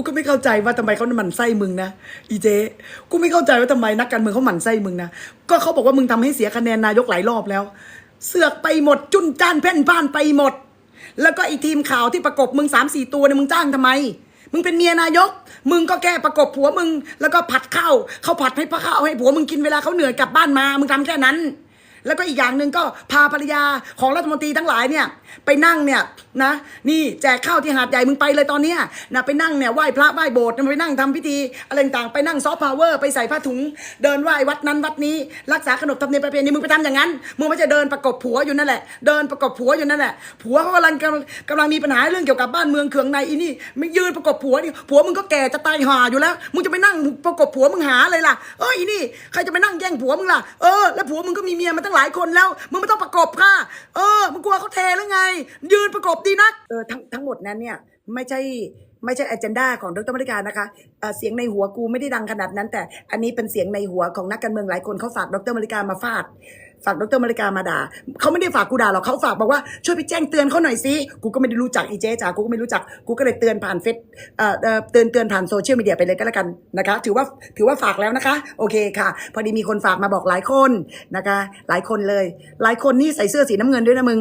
กูก็ไม่เข้าใจว่าทำไมเขาหมั่นไส้มึงนะอีเจกูไม่เข้าใจว่าทำไมนักการเมืองเขาหมั่นไส้มึงนะก็เขาบอกว่ามึงทำให้เสียคะแนนนายกหลายรอบแล้ว เสือกไปหมดจุนจ้านเพ่นพ่านไปหมด แล้วก็ไอีทีมข่าวที่ประกบมึงสามสี่ตัวเนี่ยมึงจ้างทำไม มึงเป็นเมียนายก มึงก็แค่ประกบผัวมึง แล้วก็ผัดข้าวเขาผัดให้พระข้าวให้ผัวมึงกินเวลาเขาเหนื่อยกลับบ้านมา มึงทำแค่นั้น แล้วก็อีกอย่างหนึ่งก็พาภรรยาของรัฐมนตรีทั้งหลายเนี่ย ไปนั่งเนี่ยนะ นี่แจกข้าวที่หาดใหญ่มึงไปเลยตอนเนี้ยนะไปนั่งเนี่ยไหว้พระไหว้โบสถ์ไปนั่งทำพิธีอะไรต่างไปนั่งซอฟต์พาวเวอร์ไปใส่ผ้าถุง เดินไหว้วัดนั้นวัดนี้ รักษาขนบธรรมเนียมประเพณีมึงไปทำอย่างนั้นมึงไม่จะเดินประกบผัวอยู่นั่นแหละเดินประกบผัวอยู่นั่นแหละผัวเขากำลังกำลังกำลังมีปัญหาเรื่องเกี่ยวกับบ้านเมืองเขืองในอีนี่ไม่ยืนประกบผัวนี่ผัวมึงก็แก่จะตายห่าอยู่แล้วมึงจะไปนั่งประกบผัวมึงหาอะไรล่ะเอออีนี่ใครจะไปนั่งแย่งผัวมึงล่ะเออแล้วผัวมึงก็มีเมียมาตั้งหลายคนแล้วมึงไม่ต้องประกบค่ะเออมึงกลัวเขาเทหรือไงยืนประกบดีนักเออทั้งทั้งหมดนั้นเนี่ยไม่ใช่ ไม่ใช่อ g e n d a ของดรมริการนะคะเเสียงในหัวกูไม่ได้ดังขนาดนั้น แต่อันนี้เป็นเสียงในหัวของนักการเมืองหลายคนเขาฝากดรมริการมาฟาด ฝากดรมริการมาด่าเขาไม่ได้ฝากกูด่าหรอกเขาฝากบอกว่าช่วยไปแจ้งเตือนเขาหน่อยสิกูก็ไม่ได้รู้จักอีเจ๊จ๋ากูก็ไม่รู้จักกูก็เลยเตือนผ่านเฟซเอ่อเอ่อเตือนเตือนผ่านโซเชียลมีเดียไปเลยก็แล้วกันนะคะ ถือว่าถือว่าฝากแล้วนะคะ โอเคค่ะ พอดีมีคนฝากมาบอกหลายคนนะคะ หลายคนเลย หลายคนนี่ใส่เสื้อสีน้ำเงินด้วยนะมึง